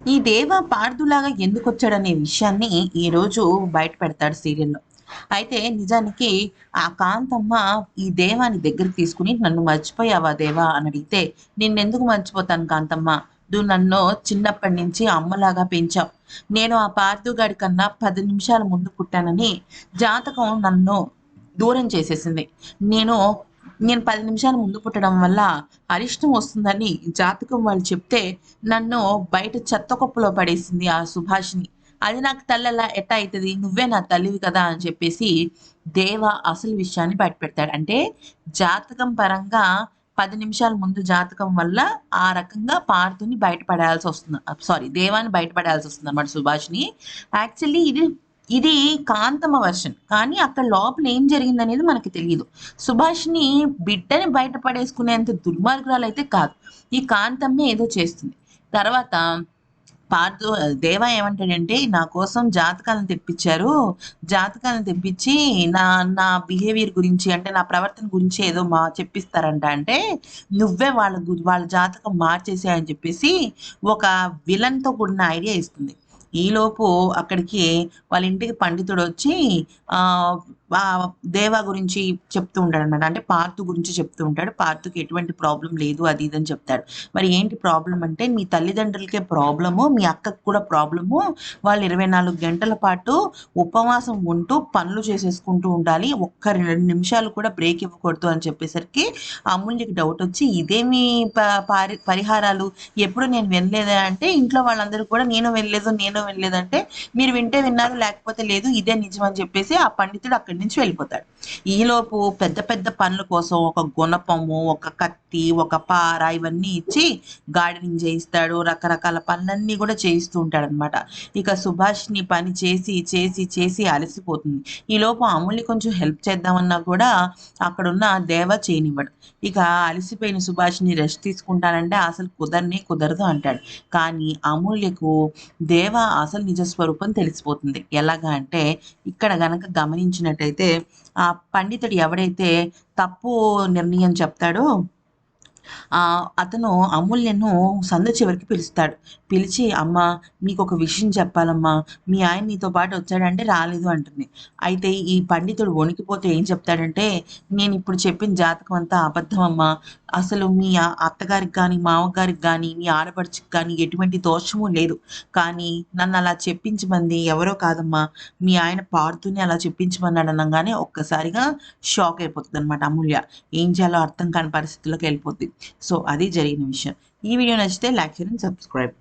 ఈ దేవ పార్థులాగా ఎందుకు వచ్చాడనే విషయాన్ని ఈరోజు బయట పెడతాడు సీరియల్లో. అయితే నిజానికి ఆ కాంతమ్మ ఈ దేవాని దగ్గరికి తీసుకుని నన్ను మర్చిపోయావా దేవా అని అడిగితే నిన్నెందుకు మర్చిపోతాను కాంతమ్మ? నువ్వు నన్ను చిన్నప్పటి నుంచి అమ్మలాగా పెంచావు. నేను ఆ పార్థుగాడి కన్నా పది నిమిషాల ముందు పుట్టానని జాతకం నన్ను దూరం చేసేసింది. నేను నేను పది నిమిషాలు ముందు పుట్టడం వల్ల అరిష్టం వస్తుందని జాతకం వాళ్ళు చెప్తే నన్ను బయట చెత్త కుప్పలో పడేసింది ఆ సుభాషిని అది నాకు తల్లెలా ఎట్ట అవుతుంది నువ్వే నా తల్లివి కదా అని చెప్పేసి దేవ అసలు విషయాన్ని బయట పెడతాడు అంటే జాతకం పరంగా పది నిమిషాల ముందు జాతకం వల్ల ఆ రకంగా పార్థుని బయటపడాల్సి వస్తుంది. సారీ దేవాన్ని బయటపడాల్సి వస్తుంది అన్నమాట సుభాష్ని యాక్చువల్లీ ఇది ఇది కాంతమ్మ వర్షన్ కానీ అక్కడ లోపల ఏం జరిగింది అనేది మనకి తెలియదు సుభాష్ని బిడ్డని బయటపడేసుకునేంత దుర్మార్గురాలు అయితే కాదు. ఈ కాంతమ్మే ఏదో చేస్తుంది. తర్వాత పార్థు దేవ ఏమంటాడంటే నా కోసం జాతకాలను తెప్పించారు. జాతకాలను తెప్పించి నా నా బిహేవియర్ గురించి అంటే నా ప్రవర్తన గురించి ఏదో మా చెప్పిస్తారంట అంటే నువ్వే వాళ్ళ వాళ్ళ జాతకం మార్చేసే అని చెప్పేసి ఒక విలన్తో కూడిన ఐడియా ఇస్తుంది. ఈలోపు అక్కడికి వాళ్ళ ఇంటికి పండితుడు వచ్చి దేవా గురించి చెప్తూ ఉంటాడు అనమాట అంటే పార్థు గురించి చెప్తూ ఉంటాడు. పార్థుకి ఎటువంటి ప్రాబ్లం లేదు అది ఇది అని చెప్తాడు. మరి ఏంటి ప్రాబ్లం అంటే మీ తల్లిదండ్రులకే ప్రాబ్లము మీ అక్కకు కూడా ప్రాబ్లము వాళ్ళు ఇరవై నాలుగు గంటల పాటు ఉపవాసం ఉంటూ పనులు చేసేసుకుంటూ ఉండాలి. ఒక్క రెండు నిమిషాలు కూడా బ్రేక్ ఇవ్వకూడదు అని చెప్పేసరికి అమూల్యకి డౌట్ వచ్చి ఇదేమి పరి పరిహారాలు? ఎప్పుడు నేను వినలేదా? అంటే ఇంట్లో వాళ్ళందరూ కూడా నేను వినలేదు నేను వినలేదంటే మీరు వింటే విన్నారు లేకపోతే లేదు ఇదే నిజం అని చెప్పేసి ఆ పండితుడు అక్కడి నుంచి వెళ్ళిపోతాడు. ఈలోపు పెద్ద పెద్ద పనుల కోసం ఒక గుణపము ఒక కత్తి ఒక పార ఇవన్నీ ఇచ్చి గార్డెనింగ్ చేయిస్తాడు రకరకాల పనులన్నీ కూడా చేయిస్తూ ఉంటాడు అనమాట ఇక సుభాష్ని పని చేసి చేసి చేసి అలసిపోతుంది. ఈలోపు అమూల్ని కొంచెం హెల్ప్ చేద్దామన్నా కూడా అక్కడున్న దేవ చేయనివ్వడు ఇక అలసిపోయిన సుభాష్ని రెస్ట్ తీసుకుంటానంటే అసలు కుదరనే కుదరదు అంటాడు. కానీ అమూల్యకు దేవ అసలు నిజ స్వరూపం తెలిసిపోతుంది. ఎలాగా అంటే ఇక్కడ గనక గమనించినట్టయితే ఆ పండితుడు ఎవడైతే తప్పు నిర్ణయం చెప్తాడో అతను అమూల్యను సందు చివరికి పిలుస్తాడు. పిలిచి అమ్మ మీకు ఒక విషయం చెప్పాలమ్మా. మీ ఆయన నీతో పాటు వచ్చాడంటే రాలేదు అంటుంది. అయితే ఈ పండితుడు వణికిపోతే ఏం చెప్తాడంటే నేను ఇప్పుడు చెప్పిన జాతకం అంతా అబద్ధం అమ్మా. అసలు మీ ఆ- అత్తగారికి కానీ మామగారికి కానీ మీ ఆడపడుచుకి కానీ ఎటువంటి దోషము లేదు. కానీ నన్ను అలా చెప్పించమంది ఎవరో కాదమ్మా. మీ ఆయన పాడుతూనే అలా చెప్పించమన్నాడు అనగానే ఒక్కసారిగా షాక్ అయిపోతుంది అనమాట అమూల్య. ఏం చేయాలో అర్థం కాని పరిస్థితుల్లోకి వెళ్ళిపోతుంది సో అది జరిగిన విషయం. ఈ వీడియో నచ్చితే లైక్ చేయండి సబ్స్క్రైబ్